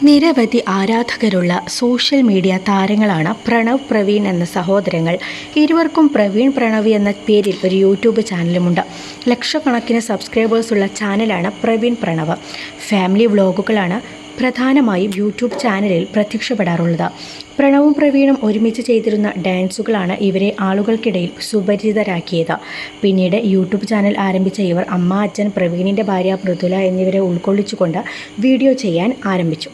നിരവധി ആരാധകരുള്ള social media താരങ്ങളാണ് പ്രണവ് പ്രവീൺ എന്ന സഹോദരങ്ങൾ. ഇരുവർക്കും പ്രവീൺ പ്രണവ് എന്ന പേരിൽ ഒരു യൂട്യൂബ് ചാനലുമുണ്ട്. ലക്ഷക്കണക്കിന് സബ്സ്ക്രൈബേഴ്സുള്ള ചാനലാണ് പ്രവീൺ പ്രണവ്. ഫാമിലി വ്ളോഗുകളാണ് പ്രധാനമായും യൂട്യൂബ് ചാനലിൽ പ്രത്യക്ഷപ്പെടാറുള്ളത്. പ്രണവും പ്രവീണും ഒരുമിച്ച് ചെയ്തിരുന്ന ഡാൻസുകളാണ് ഇവരെ ആളുകൾക്കിടയിൽ സുപരിചിതരാക്കിയത്. പിന്നീട് യൂട്യൂബ് ചാനൽ ആരംഭിച്ച ഇവർ അമ്മ അച്ഛൻ പ്രവീണിന്റെ ഭാര്യ മൃദുല എന്നിവരെ ഉൾക്കൊള്ളിച്ചുകൊണ്ട് വീഡിയോ ചെയ്യാൻ ആരംഭിച്ചു.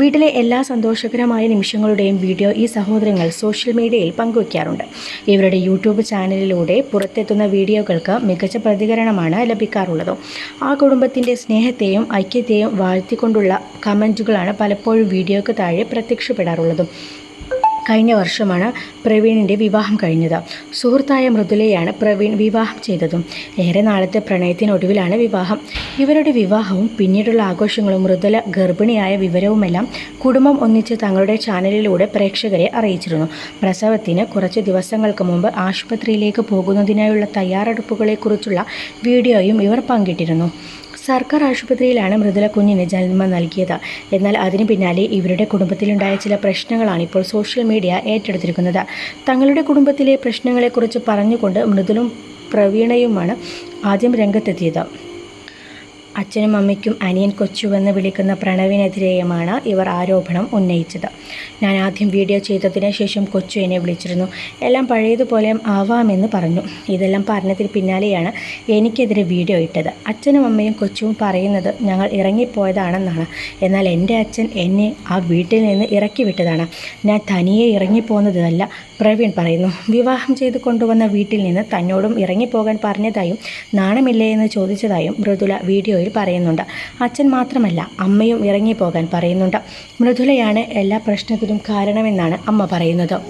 വീട്ടിലെ എല്ലാ സന്തോഷകരമായ നിമിഷങ്ങളുടെയും വീഡിയോ ഈ സഹോദരങ്ങൾ സോഷ്യൽ മീഡിയയിൽ പങ്കുവയ്ക്കാറുണ്ട് ഇവരുടെ യൂട്യൂബ് ചാനലിലൂടെ പുറത്തെത്തുന്ന വീഡിയോകൾക്ക് മികച്ച പ്രതികരണമാണ് ലഭിക്കാറുള്ളത്. ആ കുടുംബത്തിന്റെ സ്നേഹത്തെയും ഐക്യത്തെയും വാഴ്ത്തിക്കൊണ്ടുള്ള കമന്റുകളാണ് പലപ്പോഴും വീഡിയോയ്ക്ക് താഴെ പ്രത്യക്ഷപ്പെടാറുള്ളതും. കഴിഞ്ഞ വർഷമാണ് പ്രവീണിന്റെ വിവാഹം കഴിഞ്ഞത്. സുഹൃത്തായ മൃദുലയാണ് പ്രവീൺ വിവാഹം ചെയ്തതും. ഏറെ നാളത്തെ പ്രണയത്തിനൊടുവിലാണ് വിവാഹം. ഇവരുടെ വിവാഹവും പിന്നീടുള്ള ആഘോഷങ്ങളും മൃദുല ഗർഭിണിയായ വിവരവുമെല്ലാം കുടുംബം ഒന്നിച്ച് തങ്ങളുടെ ചാനലിലൂടെ പ്രേക്ഷകരെ അറിയിച്ചിരുന്നു. പ്രസവത്തിന് കുറച്ച് ദിവസങ്ങൾക്ക് മുമ്പ് ആശുപത്രിയിലേക്ക് പോകുന്നതിനായുള്ള തയ്യാറെടുപ്പുകളെക്കുറിച്ചുള്ള വീഡിയോയും ഇവർ പങ്കിട്ടിരുന്നു. സർക്കാർ ആശുപത്രിയിലാണ് മൃദുല കുഞ്ഞിന് ജന്മം നൽകിയത്. എന്നാൽ അതിനു പിന്നാലെ ഇവരുടെ കുടുംബത്തിലുണ്ടായ ചില പ്രശ്നങ്ങളാണ് ഇപ്പോൾ സോഷ്യൽ മീഡിയ ഏറ്റെടുത്തിരിക്കുന്നത്. തങ്ങളുടെ കുടുംബത്തിലെ പ്രശ്നങ്ങളെക്കുറിച്ച് പറഞ്ഞുകൊണ്ട് മൃദുലും പ്രവീണയുമാണ് ആദ്യം രംഗത്തെത്തിയത്. അച്ഛനും അമ്മയ്ക്കും അനിയൻ കൊച്ചു എന്ന് വിളിക്കുന്ന പ്രണവിനെതിരെയുമാണ് ഇവർ ആരോപണം ഉന്നയിച്ചത്. ഞാൻ ആദ്യം വീഡിയോ ചെയ്തതിന് ശേഷം കൊച്ചു എന്നെ വിളിച്ചിരുന്നു. എല്ലാം പഴയതുപോലെ ആവാമെന്ന് പറഞ്ഞു. ഇതെല്ലാം പറഞ്ഞതിന് പിന്നാലെയാണ് എനിക്കെതിരെ വീഡിയോ ഇട്ടത്. അച്ഛനും അമ്മയും കൊച്ചുവും പറയുന്നത് ഞങ്ങൾ ഇറങ്ങിപ്പോയതാണെന്നാണ്. എന്നാൽ എന്റെ അച്ഛൻ എന്നെ ആ വീട്ടിൽ നിന്ന് ഇറക്കി വിട്ടതാണ് ഞാൻ തനിയെ ഇറങ്ങിപ്പോകുന്നതല്ല പ്രവീൺ പറയുന്നു. വിവാഹം ചെയ്ത് കൊണ്ടുവന്ന വീട്ടിൽ നിന്ന് തന്നോടും ഇറങ്ങിപ്പോകാൻ പറഞ്ഞതായും നാണമില്ലേ എന്ന് ചോദിച്ചതായും മൃദുല പറയുന്നുണ്ട്. അച്ഛൻ മാത്രമല്ല അമ്മയും ഇറങ്ങിപ്പോകാൻ പറയുന്നുണ്ട്. മൃദുലയാണ് എല്ലാ പ്രശ്നത്തിനും കാരണമെന്നാണ് അമ്മ പറയുന്നത്.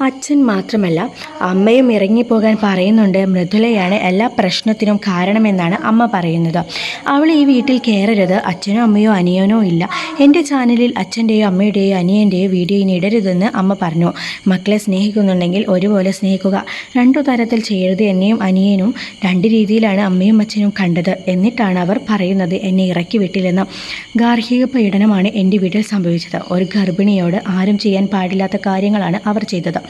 അച്ഛൻ മാത്രമല്ല അമ്മയും ഇറങ്ങിപ്പോകാൻ പറയുന്നുണ്ട്. മൃദുലയാണ് എല്ലാ പ്രശ്നത്തിനും കാരണമെന്നാണ് അമ്മ പറയുന്നത്. അവൾ ഈ വീട്ടിൽ കയറരുത്. അച്ഛനോ അമ്മയോ അനിയനോ ഇല്ല. എന്റെ ചാനലിൽ അച്ഛന്റെയോ അമ്മയുടെയോ അനിയന്റെയോ വീഡിയോ ഇനി ഇടരുതെന്ന് അമ്മ പറഞ്ഞു. മക്കളെ സ്നേഹിക്കുന്നുണ്ടെങ്കിൽ ഒരുപോലെ സ്നേഹിക്കുക. രണ്ടു തരത്തിൽ ചെയ്യരുത്. എന്നെയും അനിയനും രണ്ട് രീതിയിലാണ് അമ്മയും അച്ഛനും കണ്ടത്. എന്നിട്ടാണ് അവർ പറയുന്നത് എന്നെ ഇറക്കി വിട്ടില്ലെന്ന്. ഗാർഹിക പീഡനമാണ് എന്റെ വീട്ടിൽ സംഭവിച്ചത്. ഒരു ഗർഭിണിയോട് ആരും ചെയ്യാൻ പാടില്ലാത്ത കാര്യങ്ങളാണ് അവർ ചെയ്തത്.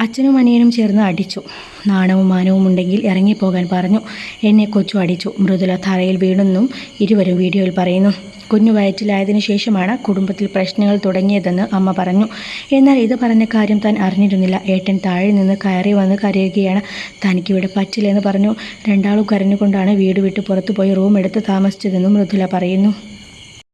അച്ഛനും അനിയനും ചേർന്ന് അടിച്ചു. നാണവും മാനവും ഉണ്ടെങ്കിൽ ഇറങ്ങിപ്പോകാൻ പറഞ്ഞു. എന്നെ കൊച്ചു അടിച്ചു. മൃദുല തറയിൽ വീണെന്നും ഇരുവരും വീഡിയോയിൽ പറയുന്നു കുഞ്ഞു വയറ്റിലായതിനു ശേഷമാണ് കുടുംബത്തിൽ പ്രശ്നങ്ങൾ തുടങ്ങിയതെന്ന് അമ്മ പറഞ്ഞു. എന്നാൽ ഇത് പറഞ്ഞ കാര്യം താൻ അറിഞ്ഞിരുന്നില്ല. ഏട്ടൻ താഴെ നിന്ന് കയറി വന്ന് കരയുകയാണ്. തനിക്കിവിടെ പറ്റില്ലെന്ന് പറഞ്ഞു. രണ്ടാളും കരഞ്ഞുകൊണ്ടാണ് വീട് വിട്ട് പുറത്തുപോയി റൂം എടുത്ത് താമസിച്ചതെന്നും മൃദുല പറയുന്നു.